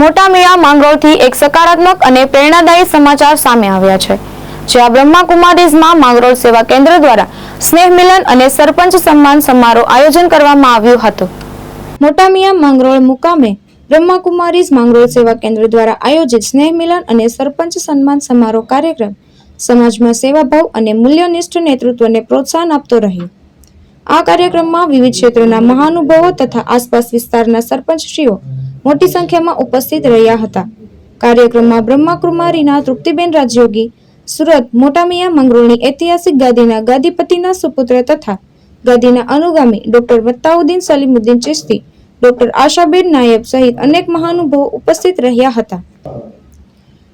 મોટા મિયા માંગરોળથી એક સકારાત્મક અને પ્રેરણાદાયી સમાચાર સામે આવ્યા છે જ્યાં બ્રહ્માકુમારીઝમાં માંગરોળ સેવા કેન્દ્ર દ્વારા સ્નેહ મિલન અને સરપંચ સન્માન સમારોહ આયોજન કરવામાં આવ્યું હતું. મોટા મિયા માંગરોળ મુકામે બ્રહ્માકુમારીઝ માંગરોળ સેવા કેન્દ્ર દ્વારા આયોજિત સ્નેહ મિલન અને સરપંચ સન્માન સમારોહ કાર્યક્રમ સમાજમાં સેવાભાવ અને મૂલ્યનિષ્ઠ નેતૃત્વને પ્રોત્સાહન આપતો રહ્યો. આ કાર્યક્રમમાં વિવિધ ક્ષેત્રના મહાનુભાવો તથા આસપાસ વિસ્તારના સરપંચશ્રીઓ મોટી સંખ્યામાં ઉપસ્થિત રહ્યા હતા. કાર્યક્રમમાં બ્રહ્માકુમારીના તૃપ્તિબેન રાજયોગી, સુરત મોટામિયા મંગરોળની ઐતિહાસિક ગાદીના ગાદીપતિના સુપુત્ર તથા ગાદીના અનુગામી ડોક્ટર વત્તાઉદ્દીન સલીમુદ્દીન ચિશ્તી, ડોક્ટર આશાબેન નાયબ સહિત અનેક મહાનુભાવો ઉપસ્થિત રહ્યા હતા.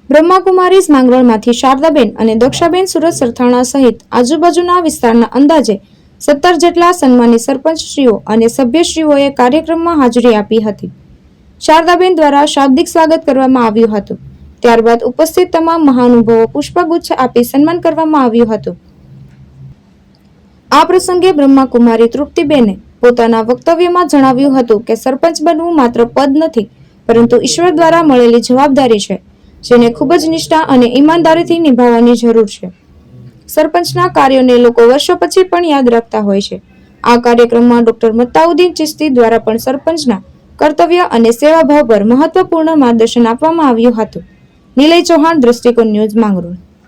બ્રહ્માકુમારીઝ માંગરોળમાંથી શારદાબેન અને દક્ષાબેન સુરત સરથાણા સહિત આજુબાજુના વિસ્તારના અંદાજે સત્તર જેટલા સન્માનિત સરપંચશ્રીઓ અને સભ્યશ્રીઓએ કાર્યક્રમમાં હાજરી આપી હતી. શારદાબેન દ્વારા શાબ્દિક સ્વાગત કરવામાં આવ્યું હતું. ત્યારબાદ ઉપસ્થિત તમામ મહાનુભાવો પુષ્પગુચ્છ આપી સન્માન કરવામાં આવ્યું હતું. આ પ્રસંગે બ્રહ્માકુમારી તૃપ્તિબેને પોતાના વક્તવ્યમાં જણાવ્યું હતું કે સરપંચ બનવું માત્ર પદ નથી, પરંતુ ઈશ્વર દ્વારા મળેલી જવાબદારી છે, જેને ખૂબ જ નિષ્ઠા અને ઈમાનદારીથી નિભાવવાની જરૂર છે. સરપંચના કાર્યોને લોકો વર્ષો પછી પણ યાદ રાખતા હોય છે. આ કાર્યક્રમમાં ડોક્ટર મત્તાઉદ્દીન ચિશ્તી દ્વારા પણ સરપંચના કર્તવ્ય અને સેવાભાવ પર મહત્વપૂર્ણ માર્ગદર્શન આપવામાં આવ્યું હતું. નિલય ચૌહાણ દ્રષ્ટિકોણ ન્યૂઝ માંગરોળ.